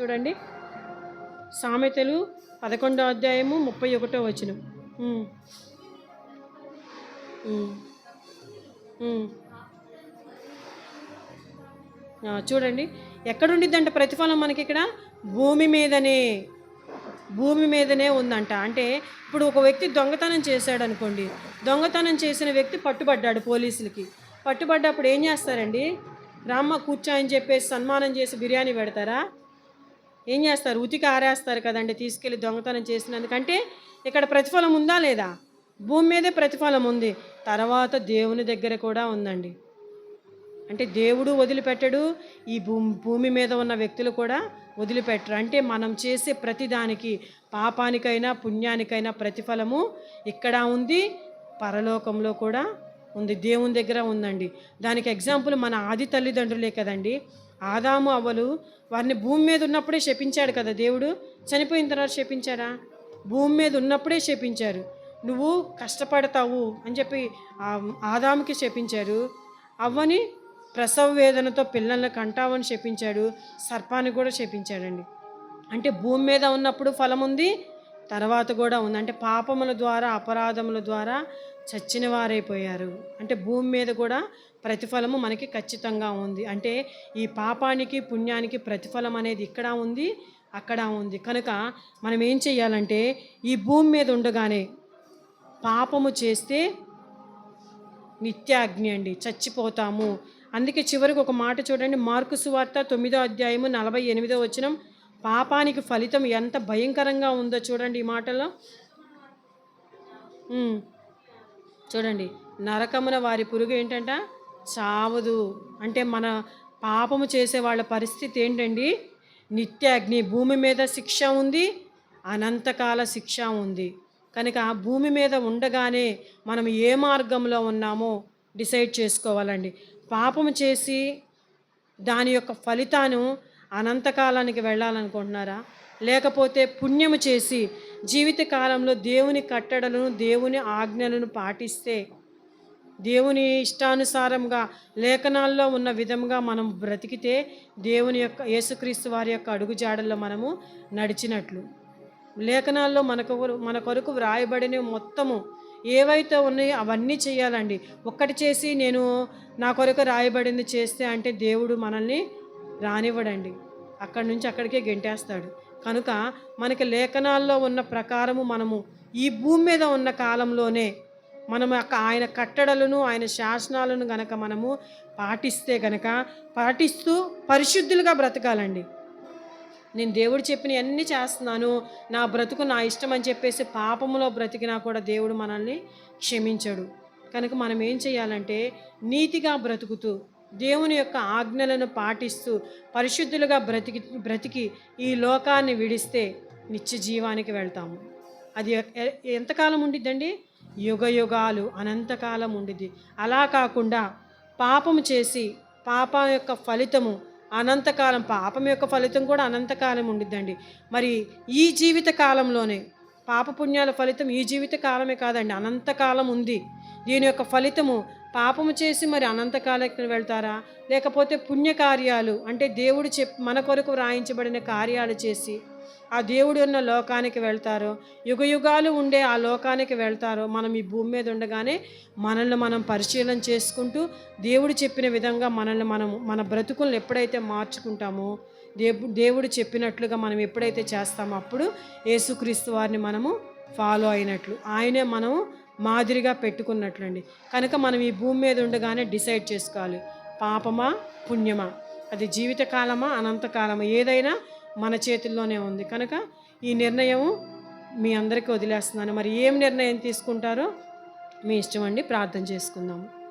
చూడండి. సామెతలు పదకొండో అధ్యాయము ముప్పై ఒకటో వచనం. చూడండి. ఎక్కడుండిద్దంట ప్రతిఫలం మనకి ఇక్కడ భూమి మీదనే. భూమి మీదనే ఉందంట. అంటే ఇప్పుడు ఒక వ్యక్తి దొంగతనం చేశాడు అనుకోండి దొంగతనం చేసిన వ్యక్తి పట్టుబడ్డాడు పోలీసులకి. పట్టుబడ్డప్పుడు ఏం చేస్తారండి? రామ్మ కూర్చో అని చెప్పేసి సన్మానం చేసి బిర్యానీ పెడతారా? ఏం చేస్తారు? ఉతికి ఆరేస్తారు కదండి తీసుకెళ్ళి దొంగతనం చేసినందుకంటే ఇక్కడ ప్రతిఫలం ఉందా లేదా? భూమి మీదే ప్రతిఫలం ఉంది. తర్వాత దేవుని దగ్గర కూడా ఉందండి. అంటే దేవుడు వదిలిపెట్టడు. ఈ భూ భూమి మీద ఉన్న వ్యక్తులు కూడా వదిలిపెట్టరు. అంటే మనం చేసే ప్రతిదానికి పాపానికైనా పుణ్యానికైనా ప్రతిఫలము ఇక్కడ ఉంది. పరలోకంలో కూడా ఉంది దేవుని దగ్గర ఉందండి. దానికి ఎగ్జాంపుల్ మన ఆది తల్లిదండ్రులే కదండి. ఆదాము అవ్వలు వారిని భూమి మీద ఉన్నప్పుడే శపించాడు కదా దేవుడు. చనిపోయిన తర్వాత శపించారా? భూమి మీద ఉన్నప్పుడే శపించారు. నువ్వు కష్టపడతావు అని చెప్పి ఆదాముకి శపించారు. అవ్వని ప్రసవ వేదనతో పిల్లల్ని కంటావని శపించాడు. సర్పాన్ని కూడా శపించాడండి. అంటే భూమి మీద ఉన్నప్పుడు ఫలం ఉంది తర్వాత కూడా ఉంది. అంటే పాపముల ద్వారా అపరాధముల ద్వారా చచ్చిన వారైపోయారు. అంటే భూమి మీద కూడా ప్రతిఫలము మనకి ఖచ్చితంగా ఉంది. అంటే ఈ పాపానికి పుణ్యానికి ప్రతిఫలం అనేది ఇక్కడ ఉంది అక్కడ ఉంది. కనుక మనం ఏం చెయ్యాలంటే ఈ భూమి మీద ఉండగానే పాపము చేస్తే నిత్యాగ్ని అండి చచ్చిపోతాము. అందుకే చివరికి ఒక మాట చూడండి. మార్కు సువార్త తొమ్మిదో అధ్యాయము నలభై ఎనిమిదో వచనం పాపానికి ఫలితం ఎంత భయంకరంగా ఉందో చూడండి ఈ మాటలో. చూడండి నరకమున వారి పురుగు ఏంటంట? చావదు. అంటే మన పాపము చేసే వాళ్ళ పరిస్థితి ఏంటండి? నిత్య అగ్ని భూమి మీద శిక్ష ఉంది అనంతకాల శిక్ష ఉంది. కనుక భూమి మీద ఉండగానే మనం ఏ మార్గంలో ఉన్నామో డిసైడ్ చేసుకోవాలండి. పాపము చేసి దాని యొక్క ఫలితాన్ని అనంతకాలానికి వెళ్ళాలనుకుంటున్నారా? లేకపోతే పుణ్యము చేసి జీవితకాలంలో దేవుని కట్టడలను దేవుని ఆజ్ఞలను పాటిస్తే దేవుని ఇష్టానుసారంగా లేఖనాల్లో ఉన్న విధంగా మనం బ్రతికితే దేవుని యొక్క యేసుక్రీస్తు వారి యొక్క అడుగుజాడల్లో మనము నడిచినట్లు. లేఖనాల్లో మన మన కొరకు వ్రాయబడిన మొత్తము ఏవైతే ఉన్నాయో అవన్నీ చేయాలండి. ఒక్కటి చేసి నేను నా కొరకు రాయబడింది చేస్తే అంటే దేవుడు మనల్ని రానివ్వడండి. అక్కడి నుంచి అక్కడికే గెంటేస్తాడు. కనుక మనకి లేఖనాల్లో ఉన్న ప్రకారము మనము ఈ భూమి మీద ఉన్న కాలంలోనే మనం ఆయన కట్టడలను ఆయన శాసనాలను గనక మనము పాటిస్తే గనక పాటిస్తూ పరిశుద్ధులుగా బ్రతకాలండి. నేను దేవుడు చెప్పిన అన్నీ చేస్తున్నాను. నా బ్రతుకు నా ఇష్టం అని చెప్పేసి పాపములో బ్రతికినా కూడా దేవుడు మనల్ని క్షమించడు. కనుక మనం ఏం చేయాలంటే నీతిగా బ్రతుకుతూ దేవుని యొక్క ఆజ్ఞలను పాటిస్తూ పరిశుద్ధులుగా బ్రతికి బ్రతికి ఈ లోకాన్ని విడిస్తే నిత్య జీవానికి వెళ్తాము. అది ఎంతకాలం ఉండిద్దండి? యుగ యుగాలు అనంతకాలం ఉండిద్ది. అలా కాకుండా పాపము చేసి పాపం యొక్క ఫలితము అనంతకాలం పాపం యొక్క ఫలితం కూడా అనంతకాలం ఉండిద్దండి. మరి ఈ జీవిత కాలంలోనే పాపపుణ్యాల ఫలితం ఈ జీవిత కాలమే కాదండి అనంతకాలం ఉంది. దీని యొక్క ఫలితము పాపము చేసి మరి అనంతకాలం వెళ్తారా? లేకపోతే పుణ్యకార్యాలు అంటే దేవుడు చెప్ మన కొరకు రాయించబడిన కార్యాలు చేసి ఆ దేవుడు ఉన్న లోకానికి వెళ్తారో? యుగ యుగాలు ఉండే ఆ లోకానికి వెళ్తారో? మనం ఈ భూమి మీద ఉండగానే మనల్ని మనం పరిశీలన చేసుకుంటూ దేవుడు చెప్పిన విధంగా మనల్ని మనము మన బ్రతుకులను ఎప్పుడైతే మార్చుకుంటామో దేవు దేవుడు చెప్పినట్లుగా మనం ఎప్పుడైతే చేస్తామో అప్పుడు యేసుక్రీస్తు వారిని మనము ఫాలో అయినట్లు ఆయనే మనము మాదిరిగా పెట్టుకున్నట్లండి. కనుక మనం ఈ భూమి మీద ఉండగానే డిసైడ్ చేసుకోవాలి. పాపమా పుణ్యమా? అది జీవితకాలమా అనంతకాలమా? ఏదైనా మన చేతుల్లోనే ఉంది. కనుక ఈ నిర్ణయం మీ అందరికీ వదిలేస్తున్నాను. మరి ఏం నిర్ణయం తీసుకుంటారో మీ ఇష్టం అండి ప్రార్థన చేసుకుందాము.